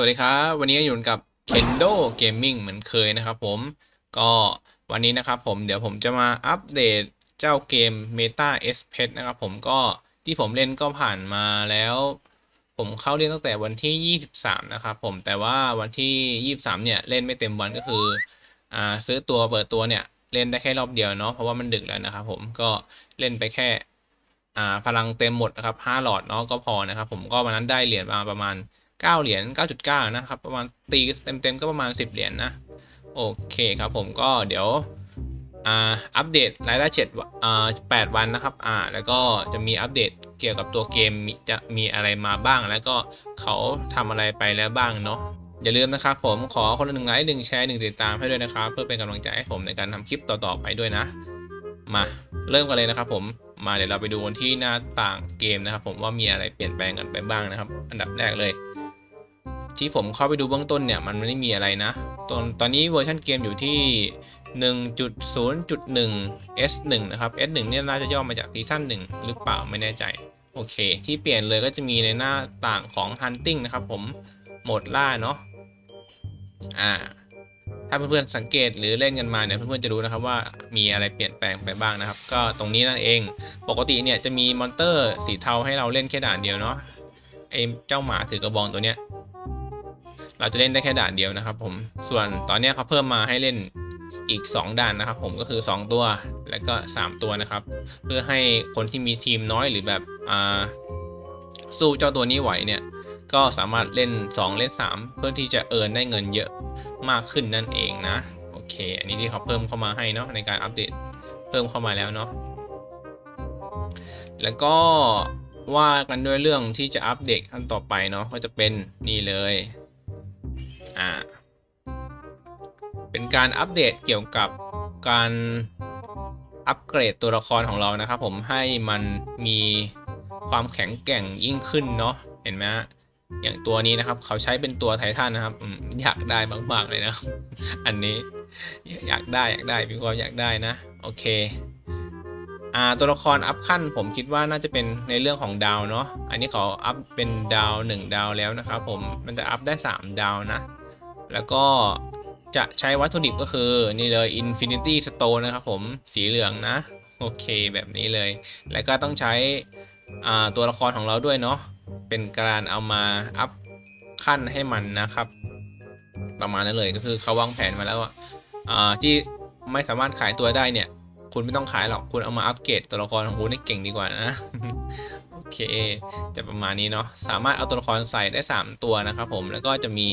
วัสดีครับ วันนี้อยู่กับ Kendo Gaming เหมือนเคยนะครับผมก็วันนี้นะครับผมเดี๋ยวผมจะมาอัปเดตเจ้าเกม Meta S p e t นะครับผมก็ที่ผมเล่นก็ผ่านมาแล้ว ผมเข้าเล่นตั้งแต่วันที่ 23 นะครับผมแต่ว่าวันที่ 23 เนี่ย เล่นไม่เต็มวันก็คืออ่าซื้อตัวเปิดตัวเนี่ย เล่นได้แค่รอบเดียวเนาะเพราะว่ามันดึกแล้วนะครับผมก็เล่นไปแค่อ่าพลังเต็มหมดนะครับ5หลอดเนาะก็พอนะครับผมก็วันนั้นได้เหรียญมาประมาณ 9 เหรียญ 9.9 นะครับ ประมาณตีเต็มๆ ก็ประมาณ 10 เหรียญนนะ โอเคครับผมก็เดี๋ยวอัปเดตรายได้เจ็ดอ่า8วันนะครับอ่าแล้วก็จะมีอัปเดตเกี่ยวกับตัวเกมจะมีอะไรมาบ้าง แล้วก็เขาทำอะไรไปแล้วบ้างเนาะอย่าลืมนะครับผมขอคนละหนึ่งไลค์หนึ่งแชร์หนึ่งติดตามให้ด้วยนะครับ เพื่อเป็นกำลังใจให้ผมในการทำคลิปต่อๆไปด้วยนะ มาเริ่มกันเลยนะครับผมมาเดี๋ยวเราไปดูกันที่หน้าต่างเกมนะครับ ผมว่ามีอะไรเปลี่ยนแปลงกันไปบ้างนะครับ อันดับแรกเลย ที่ผมเข้าไปดูเบื้องต้นเนี่ยมันไม่ได้มีอะไรนะ ตอนตอนนี้เวอร์ชันเกมอยู่ที่ 1.0.1 S1 นะครับ S1 เนี่ยน่าจะย่อมาจากซีซั่น1 หรือเปล่าไม่แน่ใจ โอเค ที่เปลี่ยนเลยก็จะมีในหน้าต่างของ Hunting นะครับผมโหมดล่าเนาะอ่าถ้าเพื่อนๆสังเกตหรือเล่นกันมาเนี่ยเพื่อนๆจะรู้นะครับว่ามีอะไรเปลี่ยนแปลงไปบ้างนะครับ ก็ตรงนี้นั่นเองปกติเนี่ยจะมีมอนเตอร์สีเทาให้เราเล่นแค่ด่านเดียวเนาะไอ้เจ้าหมาถือกระบองตัวเนี้ย เราจะเล่นได้แค่ด่านเดียวนะครับ ผมส่วนตอนนี้เขาเพิ่มมาให้เล่นอีก 2 ด่านนะครับ ผมก็คือ 2 ตัวแล้วก็ 3 ตัวนะครับ เพื่อให้คนที่มีทีมน้อยหรือแบบอ่าสู้เจ้าตัวนี้ไหวเนี่ยก็สามารถเล่น 2 เล่น 3 เพื่อที่จะเอิร์นได้เงินเยอะมากขึ้นนั่นเองนะโอเค อันนี้ที่เขาเพิ่มเข้ามาให้เนาะในการอัปเดตเพิ่มเข้ามาแล้วเนาะแล้วก็ว่ากันด้วยเรื่องที่จะอัปเดตขั้นต่อไปเนาะก็จะเป็นนี่เลย อ่า เป็นการอัปเดตเกี่ยวกับการอัปเกรดตัวละครของเรานะครับผมให้มันมีความแข็งแกร่งยิ่งขึ้นเนาะเห็นไหมฮะอย่างตัวนี้นะครับเขาใช้เป็นตัวไททันนะครับอมอยากได้มากๆเลยนะ อันนี้อยากได้อยากได้มีความอยากได้นะ โอเคอ่าตัวละครอัพขั้นผมคิดว่าน่าจะเป็นในเรื่องของดาวเนาะอันนี้เขาอัพเป็นดาว 1 ดาวแล้วนะครับผมมันจะอัพได้ 3 ดาวนะ แล้วก็จะใช้วัตถุดิบก็คือนี่เลย Infinity Stone นะครับผมสีเหลืองนะ โอเคแบบนี้เลย แล้วก็ต้องใช้ตัวละครของเราด้วยเนาะเป็นการเอามาอัพขั้นให้มันนะครับ ประมาณนั้นเลยก็คือเขาวางแผนมาแล้วอ่าที่ไม่สามารถขายตัวได้เนี่ย คุณไม่ต้องขายหรอกคุณเอามาอัปเกรดตัวละครของคุณให้เก่งดีกว่านะ อเค จะประมาณนี้เนาะสามารถเอาตัวละครใส่ได้ 3 ตัวนะครับผมแล้วก็จะมี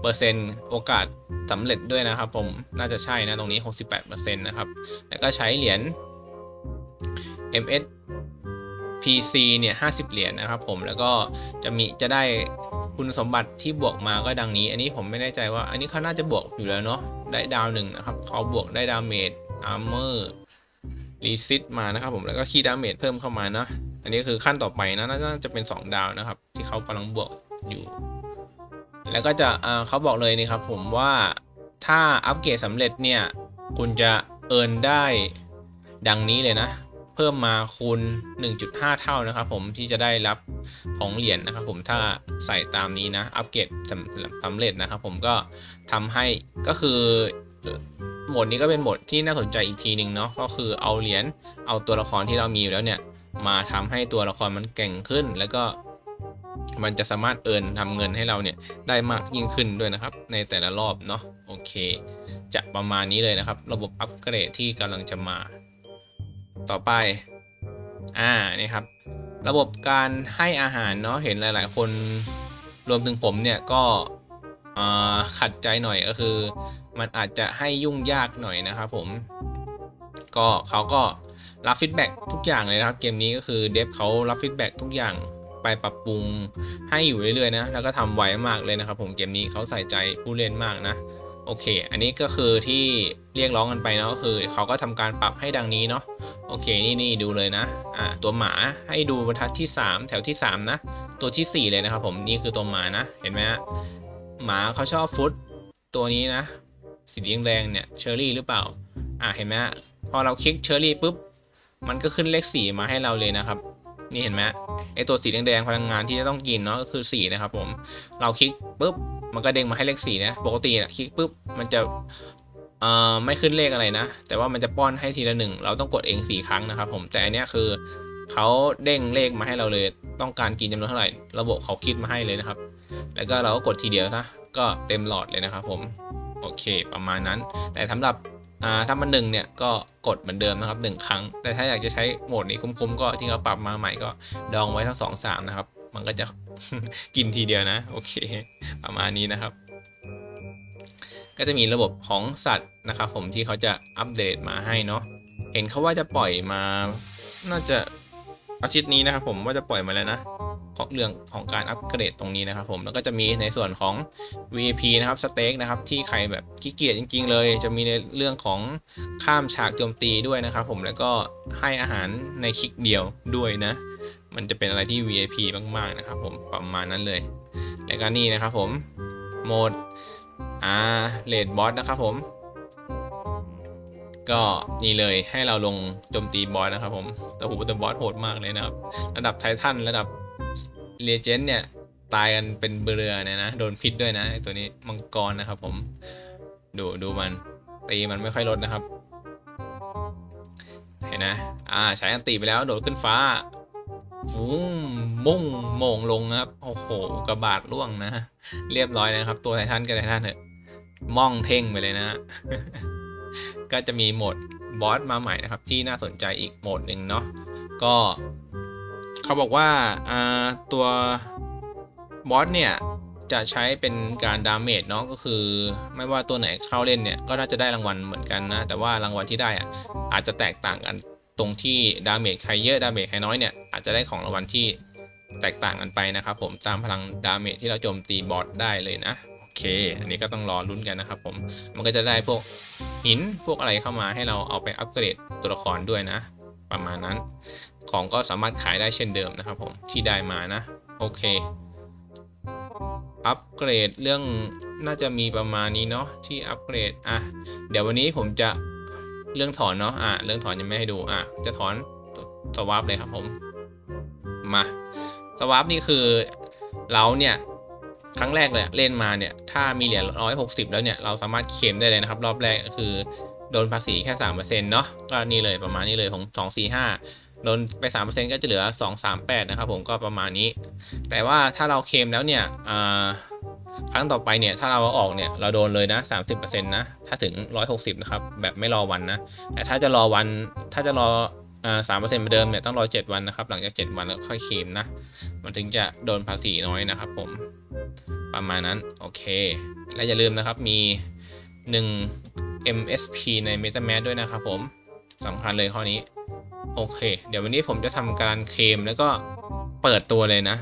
เปอร์เซ็นต์โอกาสสำเร็จด้วยนะครับผมน่าจะใช่นะตรงนี้ 68%นะครับแล้วก็ใช้เหรียญ MS PC เนี่ย 50 เหรียญนะครับผม แล้วก็จะมีจะได้คุณสมบัติที่บวกมาก็ดังนี้ อันนี้ผมไม่แน่ใจว่า อันนี้เขาน่าจะบวกอยู่แล้วเนาะ ได้ดาวหนึ่งนะครับ เขาบวกได้ดาเมจอาร์เมอร์รีซิตมานะครับผม แล้วก็คีดาเมจเพิ่มเข้ามานะ อันนี้คือขั้นต่อไปนะน่าจะเป็น 2 ดาวนะครับ ที่เขากำลังบวกอยู่ แล้วก็จะเขาบอกเลยนี่ครับผมว่าถ้าอัปเกรดสำเร็จเนี่ย คุณจะเอินได้ดังนี้เลยนะ เพิ่มมาคูณ 1.5 เท่านะครับผมที่จะได้รับของเหรียญนนะครับผมถ้าใส่ตามนี้นะ อัปเกรดสำสำเร็จนะครับผมก็ทำให้ก็คือโหมดนี้ก็เป็นโหมดที่น่าสนใจอีกทีหนึ่งเนาะก็คือเอาเหรียญเอาตัวละครที่เรามีอยู่แล้วเนี่ย มาทำให้ตัวละครมันเก่งขึ้น แล้วก็มันจะสามารถเอินทำเงินให้เราเนี่ยได้มากยิ่งขึ้นด้วยนะครับ ในแต่ละรอบเนาะโอเค จะประมาณนี้เลยนะครับ ระบบอัปเกรดที่กำลังจะมา ต่อไปอ่านี่ครับ ระบบการให้อาหารเนาะเห็นหลาย ๆ คนรวมถึงผมเนี่ยก็ขัดใจหน่อยก็คือ มันอาจจะให้ยุ่งยากหน่อยนะครับผมก็เขาก็ รับฟีดแบ็กทุกอย่างเลยนะครับ เกมนี้ก็คือเดฟเขารับฟีดแบ็กทุกอย่างไปปรับปรุงให้อยู่เรื่อยๆนะ แล้วก็ทำไวมากเลยนะครับ ผมเกมนี้เขาใส่ใจผู้เล่นมากนะ โอเค อันนี้ก็คือที่เรียกร้องกันไปเนาะก็คือเขาก็ทำการปรับให้ดังนี้เนาะ โอเค นี่นี่ดูเลยนะ อ่า ตัวหมาให้ดูบรรทัดที่ 3 แถวที่ 3 นะ ตัวที่ 4 เลยนะครับผม นี่คือตัวหมานะ เห็นไหมฮะ หมาเขาชอบฟุตตัวนี้นะ สีแดงๆเนี่ย เชอร์รี่หรือเปล่า อ่าเห็นไหมฮะ พอเราคลิกเชอร์รี่ปุ๊บ มันก็ขึ้นเลข4มาให้เราเลยนะครับ นี่เห็นไหมไอตัวสีแดงๆพลังงานที่จะต้องกินเนาะก็คือ4นะครับผมเราคลิกปุ๊บมันก็เด้งมาให้เลขสี่นะปกตินะคลิกปุ๊บมันจะเอ่อไม่ขึ้นเลขอะไรนะ แต่ว่ามันจะป้อนให้ทีละหนึ่งเราต้องกดเองสี่ครั้งนะครับผมแต่อันนี้คือเขาเด้งเลขมาให้เราเลย ต้องการกินจำนวนเท่าไหร่ ระบบเขาคิดมาให้เลยนะครับ แล้วก็เราก็กดทีเดียวนะ ก็เต็มหลอดเลยนะครับผม โอเค ประมาณนั้น แต่สำหรับ อ่าถ้ามันหนึ่งเนี่ยก็กดเหมือนเดิมนะครับหนึ่งครั้ง แต่ถ้าอยากจะใช้โหมดนี้คุ้มๆ ก็ที่เขาปรับมาใหม่ก็ดองไว้ทั้งสองสามนะครับ มันก็จะกินทีเดียวนะ โอเค ประมาณนี้นะครับ ก็จะมีระบบของสัตว์นะครับ ผมที่เขาจะอัปเดตมาให้เนาะเห็นเขาว่าจะปล่อยมา น่าจะอาทิตย์นี้นะครับ ผมว่าจะปล่อยมาแล้วนะ ของเรื่องของการอัปเกรดตรงนี้นะครับผมแล้วก็จะมีในส่วนของ VIP นะครับสเต็กนะครับที่ใครแบบขี้เกียจจริง ๆ เลย จะมีในเรื่องของข้ามฉากโจมตีด้วยนะครับผมแล้วก็ให้อาหารในคลิกเดียวด้วยนะ มันจะเป็นอะไรที่ VIP มากๆนะครับผมประมาณนั้นเลย แล้วก็นี่นะครับผมโหมดอ่าเลดบอสนะครับผมก็นี่เลยให้เราลงโจมตีบอสนะครับผมแต่หูแต่บอสโหดมากเลยนะครับ ระดับไททันระดับ เลเจนด์เนี่ย ตายกันเป็นเบือเนี่ยนะ โดนพิษด้วยนะตัวนี้มังกรนะครับผม ดูดูมัน ตีมันไม่ค่อยลดนะครับ เห็นนะ อ่าใช้อันตีไปแล้วโดดขึ้นฟ้าฟุ้งมุ่งโมงลงนะครับ โอ้โหกระบาดล่วงนะ เรียบร้อยนะครับ ตัวไททันกับไททันเถอะม่องเท่งไปเลยนะ ก็จะมีโหมดบอสมาใหม่นะครับ ที่น่าสนใจอีกโหมดหนึ่งเนาะก็ เขาบอกว่าตัวบอสเนี่ย จะใช้เป็นการดาเมจเนาะก็คือ ไม่ว่าตัวไหนเข้าเล่นเนี่ย ก็น่าจะได้รางวัลเหมือนกันนะ แต่ว่ารางวัลที่ได้อะอาจจะแตกต่างกันตรงที่ดาเมจใครเยอะดาเมจใครน้อยเนี่ยอาจจะได้ของรางวัลที่แตกต่างกันไปนะครับผมตามพลังดาเมจที่เราโจมตีบอสได้เลยนะโอเค อันนี้ก็ต้องรอลุ้นกันนะครับผมมันก็จะได้พวกหินพวกอะไรเข้ามาให้เราเอาไปอัปเกรดตัวละครด้วยนะ ประมาณนั้น ของก็สามารถขายได้เช่นเดิมนะครับผมที่ได้มานะ โอเค อัปเกรดเรื่องน่าจะมีประมาณนี้เนาะที่อัปเกรดอะเดี๋ยววันนี้ผมจะเรื่องถอนเนาะอะเรื่องถอนยังไม่ให้ดูอะจะถอนสวาปเลยครับผมมาสวาปนี่คือเราเนี่ยครั้งแรกเลยเล่นมาเนี่ยถ้ามีเหรียญร้อยหกสิบแล้วเนี่ยเราสามารถเคลมได้เลยนะครับ รอบแรกก็คือโดนภาษีแค่สามเปอร์เซ็นต์เนาะก็นี่เลยประมาณนี้เลยของสองสี่ห้า โดนไปสามเปอร์เซ็นต์ก็จะเหลือสองสามแปดนะครับผมก็ประมาณนี้ แต่ว่าถ้าเราเคลมแล้วเนี่ยครั้งต่อไปเนี่ยถ้าเราเอาออกเนี่ยเราโดนเลยนะ 30%นะถ้าถึง 160 นะครับ แบบไม่รอวันนะ แต่ถ้าจะรอวันถ้าจะรอสามเปอร์เซ็นต์เหมือนเดิมเนี่ยต้องรอ 7 วันนะครับ หลังจาก 7 วันแล้วค่อยเคลมนะ มันถึงจะโดนภาษีน้อยนะครับผมประมาณนั้น โอเค และอย่าลืมนะครับมี 1 MSP ใน MetaMask ด้วยนะครับผมสำคัญเลยข้อนี้ โอเค เดี๋ยววันนี้ผมจะทำการเคลมแล้วก็เปิดตัวเลยนะ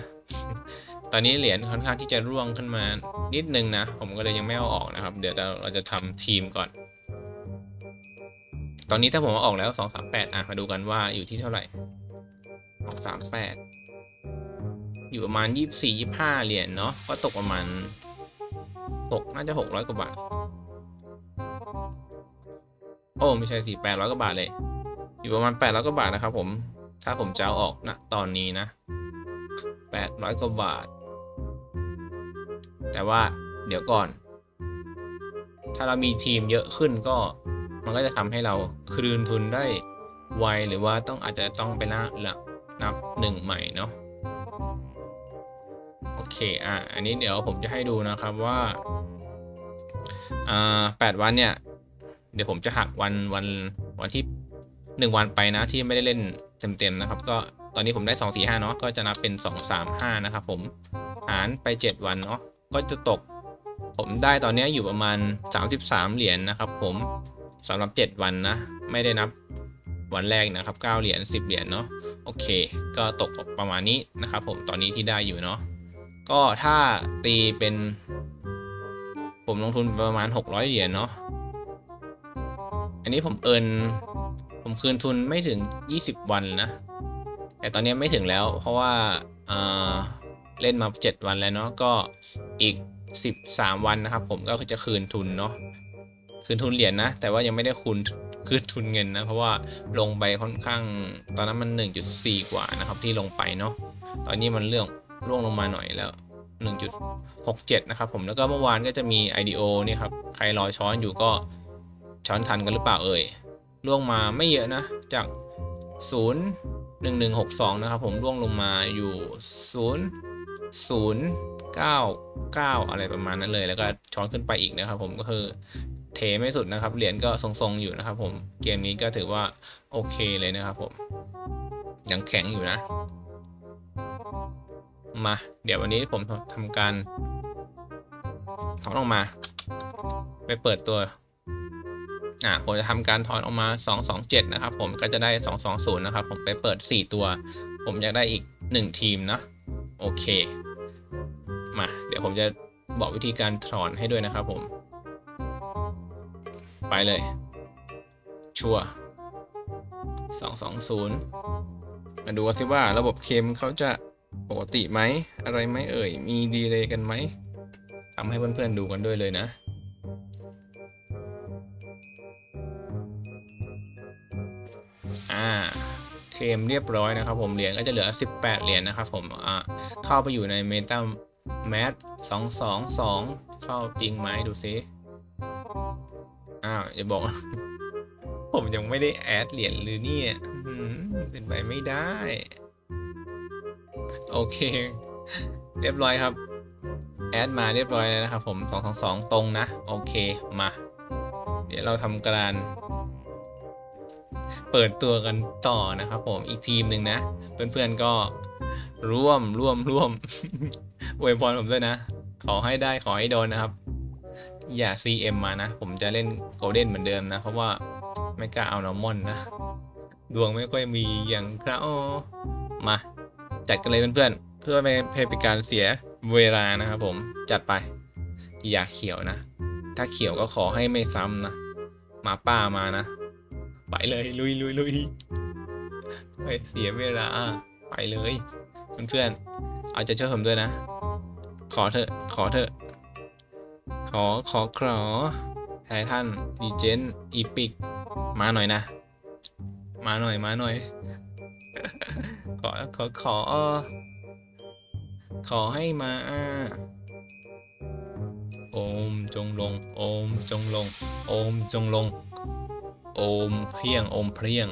ตอนนี้เหรียญค่อนข้างที่จะร่วงขึ้นมานิดนึงนะ ผมก็เลยยังไม่เอาออกนะครับ เดี๋ยวเราเราจะทำทีมก่อน ตอนนี้ถ้าผมเอาออกแล้ว 2 3 8 อะ มาดูกันว่าอยู่ที่เท่าไหร่ 2 3 8 อยู่ประมาณ 24 25 เหรียญเนาะ ก็ตกประมาณตกน่าจะ 600 กว่าบาท โอ้ ไม่ใช่สิ800 กว่าบาทเลย อยู่ประมาณ800กว่าบาทนะครับผม ถ้าผมจะเอาออกนะตอนนี้นะ800กว่าบาท แต่ว่าเดี๋ยวก่อน ถ้าเรามีทีมเยอะขึ้นก็มันก็จะทำให้เราคืนทุนได้ไวหรือว่าต้องอาจจะต้องไปนับนับหนึ่งใหม่เนาะโอเค อะ อันนี้เดี๋ยวผมจะให้ดูนะครับว่า อ่าแปดวันเนี่ย เดี๋ยวผมจะหักวันวันวันที่ หนึ่งวันไปนะที่ไม่ได้เล่นเต็มๆนะครับ ก็ตอนนี้ผมได้ 2 4 5 เนาะก็จะนับเป็น 2 3 5 นะครับผมหารไป 7 วันเนาะก็จะตก ผมได้ตอนนี้อยู่ประมาณ 33 เหรียญนนะครับ ผมสำหรับ 7 วันนะ ไม่ได้นับวันแรกนะครับ 9 เหรียญ10 เหรียญเนาะโอเค ก็ตกประมาณนี้นะครับ ผมตอนนี้ที่ได้อยู่เนาะก็ถ้าตีเป็น ผมลงทุนประมาณ 600 เหรียญเนาะอันนี้ผมเอิน ผมคืนทุนไม่ถึง 20 วันนะ แต่ตอนนี้ไม่ถึงแล้ว เพราะว่าเเล่นมา 7 วันแล้วเนาะก็อีก 13 วันนะครับ ผมก็จะคืนทุนเนาะคืนทุนเหรียญนะแต่ว่ายังไม่ได้คืนคืนทุนเงินนะ เพราะว่าลงไปค่อนข้าง ตอนนั้นมัน 1.4 กว่านะครับที่ลงไปเนาะตอนนี้มันเรื่องร่วงลงมาหน่อยแล้ว 1.67 นะครับผมแล้วก็เมื่อวานก็จะมี IDO เนี่ยครับใครรอช้อนอยู่ก็ช้อนทันกันหรือเปล่าเอ่ย ล่วงมาไม่เยอะนะ จาก 0 1162 นะครับ ผมล่วงลงมาอยู่ 0 0 9 9 อะไรประมาณนั้นเลย แล้วก็ช้อนขึ้นไปอีกนะครับ ผมก็คือเทไม่สุดนะครับ เหรียญก็ทรงๆอยู่นะครับ ผมเกมนี้ก็ถือว่าโอเคเลยนะครับ ผมยังแข็งอยู่นะ มา เดี๋ยววันนี้ผมทำการถอนออกมา ไปเปิดตัว อ่าผมจะทำการถอนออกมา 227 นะครับ ผมก็จะได้ 220 นะครับ ผมไปเปิด 4 ตัว ผมอยากได้อีก 1 ทีมนะโอเค มา เดี๋ยวผมจะบอกวิธีการถอนให้ด้วยนะครับผม ไปเลย ชัว220 มาดูสิว่าระบบเคมเขาจะปกติไหม อะไรไหมเอ่ย มีดีเลย์กันไหมทำให้เพื่อนๆดูกันด้วยเลยนะ อ่าเคมเรียบร้อยนะครับผมเหรียญก็จะเหลือ 18 เหรียญนะครับผมอ่าเข้าไปอยู่ในเมตาแมท222 เข้าจริงไหมดูซิอ้าวอย่าบอก ผมยังไม่ได้แอดเหรียญหรือเนี่ยเป็นไปไม่ได้ โอเค เรียบร้อยครับ แอดมาเรียบร้อยแล้วนะครับผม 222 ตรงนะ โอเคมา เดี๋ยวเราทำการ เปิดตัวกันต่อนะครับผมอีกทีมหนึ่งนะ เพื่อนๆก็ร่วมร่วมร่วมอวยพรผมด้วยนะ ขอให้ได้ขอให้โดนนะครับ อย่า CM มานะ ผมจะเล่นโกลเด้นเหมือนเดิมนะ เพราะว่าไม่กล้าเอานอร์มอนนะ ดวงไม่ค่อยมีอย่างครับมา จัดกันเลยเพื่อนๆ เพื่อไม่ให้เป็นการเสียเวลานะครับผมจัดไป อย่าเขียวนะ ถ้าเขียวก็ขอให้ไม่ซ้ำนะ มาป้ามานะ ไปเลยลุยลุยลุยไปเสียเวลาไปเลยเพื่อนๆเอาใจะช่วยผมด้วยนะ ขอเถอะขอเถอะ ขอขอขอไททันดีเจนอีพิกมาหน่อยนะ มาหน่อยมาหน่อย ขอขอขอ ขอให้มาโอมจงลง โอมจงลง โอมจงลง โอมเพียงโอมเพรียง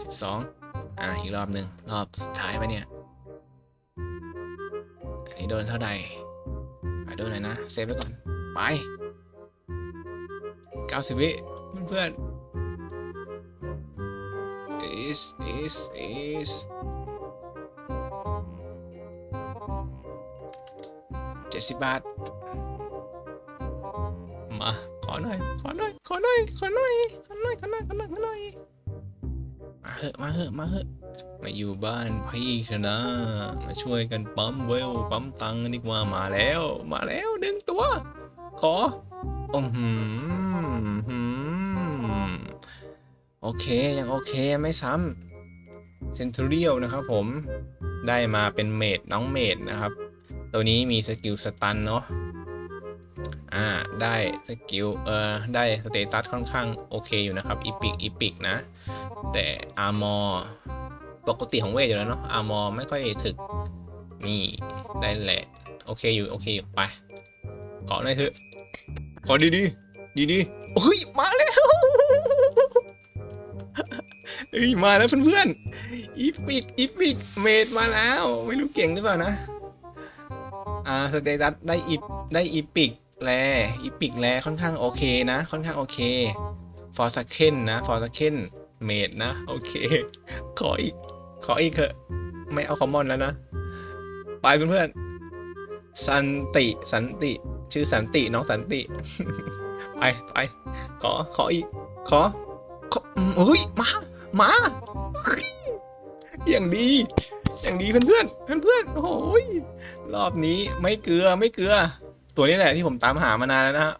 สิบสองอะอีกรอบหนึ่งรอบสุดท้ายปะเนี่ย อันนี้โดนเท่าใดไปโดนหน่อยนะ เซฟไว้ก่อน ไปเก้าสิบวิเพื่อนๆ is is is เจ็ดสิบบาท มาขอหน่อย ขอหน่อย ขอหน่อย ขอหน่อย ขอหน่อย ขอหน่อย ขอหน่อยขอหน่อยมาเหอะ มาเหอะ มาเหอะ มาอยู่บ้านพี่ชนะ มาช่วยกันปั๊มเวล ปั๊มตังค์ดีกว่า มาแล้ว มาแล้วดึงตัว ขออืมโอเค ยังโอเค ไม่ซ้ำเซนทูรียลนะครับผม ได้มาเป็นเมดน้องเมดนะครับ ตัวนี้มีสกิลสตันเนาะ อ่าได้สกิลเอ่อได้สเตตัสค่อนข้างโอเคอยู่นะครับอีพิกอีพิกนะ แต่อาร์มอร์ปกติของเวทอยู่แล้วเนาะอาร์มอร์ไม่ค่อยถึกนี่ได้แหละ โอเคอยู่โอเคอยู่ไปขอหน่อยเถอะขอดีดีดีดีเฮ้ยมาแล้วเฮ้ยมาแล้วเพื่อนๆอีพิกอีพิกเมดมาแล้ว ไม่รู้เก่งหรือเปล่านะ อ่าสเตตัสได้อีได้อีพิก แลอีพิกแลค่อนข้างโอเคนะ ค่อนข้างโอเคฟอร์สักเคนนะฟอร์สักเคนเมดนะ โอเค ขออีก ขออีกเถอะไม่เอาคอมมอนแล้วนะ ไปเพื่อนๆสันติสันติ ชื่อสันติน้องสันติ ไปไปขอขออีก ขอขอเฮ้ยมามาอย่างดีอย่างดีเพื่อนเพื่อนเพื่อนเพื่อนโอ้ยรอบนี้ไม่เกลือไม่เกลือ ตัวนี้แหละที่ผมตามหามานานแล้วนะฮะ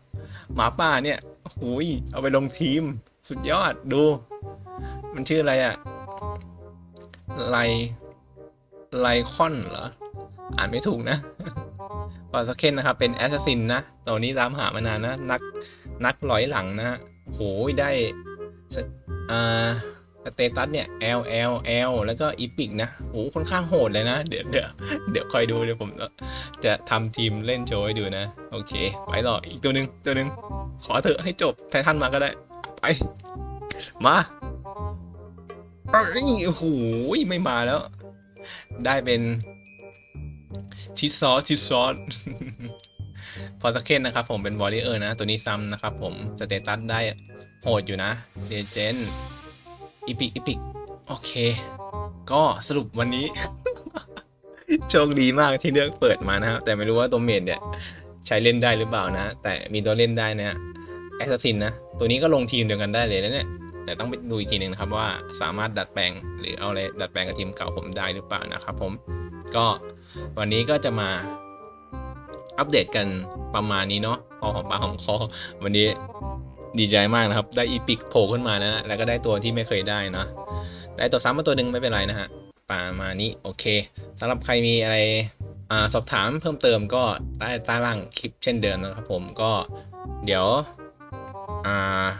หมาป่าเนี่ยโอ้ยเอาไปลงทีม สุดยอดดู มันชื่ออะไรอะไลไลคอนเหรอ อ่านไม่ถูกนะปอสเคนนะครับ เป็นแอสซัสซินนะตัวนี้ตามหามานานนะ นักนักร้อยหลังนะฮะโหยได้อ่า สเตตัสเนี่ย L L L แล้วก็อีพิกนะโอ้ค่อนข้างโหดเลยนะ เดี๋ยวเดี๋ยวเดี๋ยวคอยดูเดี๋ยวผมจะทำทีมเล่นโชว์ให้ดูนะ โอเค ไปต่ออีกตัวหนึ่งตัวหนึ่งขอเถอะให้จบไททันมาก็ได้ ไป มาเอ้ยโอ้โหไม่มาแล้ว ได้เป็นชิซอสชิซอสพอสเคนนะครับผมเป็นวอลเลเยอร์นะ ตัวนี้ซ้ำนะครับผม สเตตัสได้โหดอยู่นะเ e เจนด์ อีพิกอีพิกโอเค ก็สรุปวันนี้ โชคดีมากที่เลือกเปิดมานะครับ แต่ไม่รู้ว่าตัวเมดเนี่ยใช้เล่นได้หรือเปล่านะ แต่มีตัวเล่นได้นะแอสซินนะ ตัวนี้ก็ลงทีมเดียวกันได้เลยนะเนี่ย แต่ต้องไปดูอีกทีหนึ่งนะครับว่าสามารถดัดแปลงหรือเอาอะไรดัดแปลงกับทีมเก่าผมได้หรือเปล่านะครับผม ก็วันนี้ก็จะมาอัปเดตกันประมาณนี้เนาะพอของปากของคอวันนี้ ดีใจมากนะครับ ได้อีพิกโผล่ขึ้นมานะแล้วก็ได้ตัวที่ไม่เคยได้เนาะได้ตัวซ้ำมาตัวหนึ่งไม่เป็นไรนะฮะประมาณนี้โอเคสำหรับใครมีอะไรอสอบถามเพิ่มเติมก็ใต้ใต้ล่างคลิปเช่นเดิมนะครับผมก็เดี๋ยว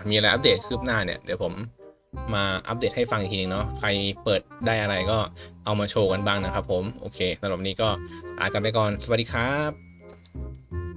มีอะไรอัปเดตคืบหน้าเนี่ยเดี๋ยวผมมาอัปเดตให้ฟังอีกทีนึงเนาะใครเปิดได้อะไรก็เอามาโชว์กันบ้างนะครับผม โอเคสำหรับวันนี้ก็ลากันไปก่อน สวัสดีครับ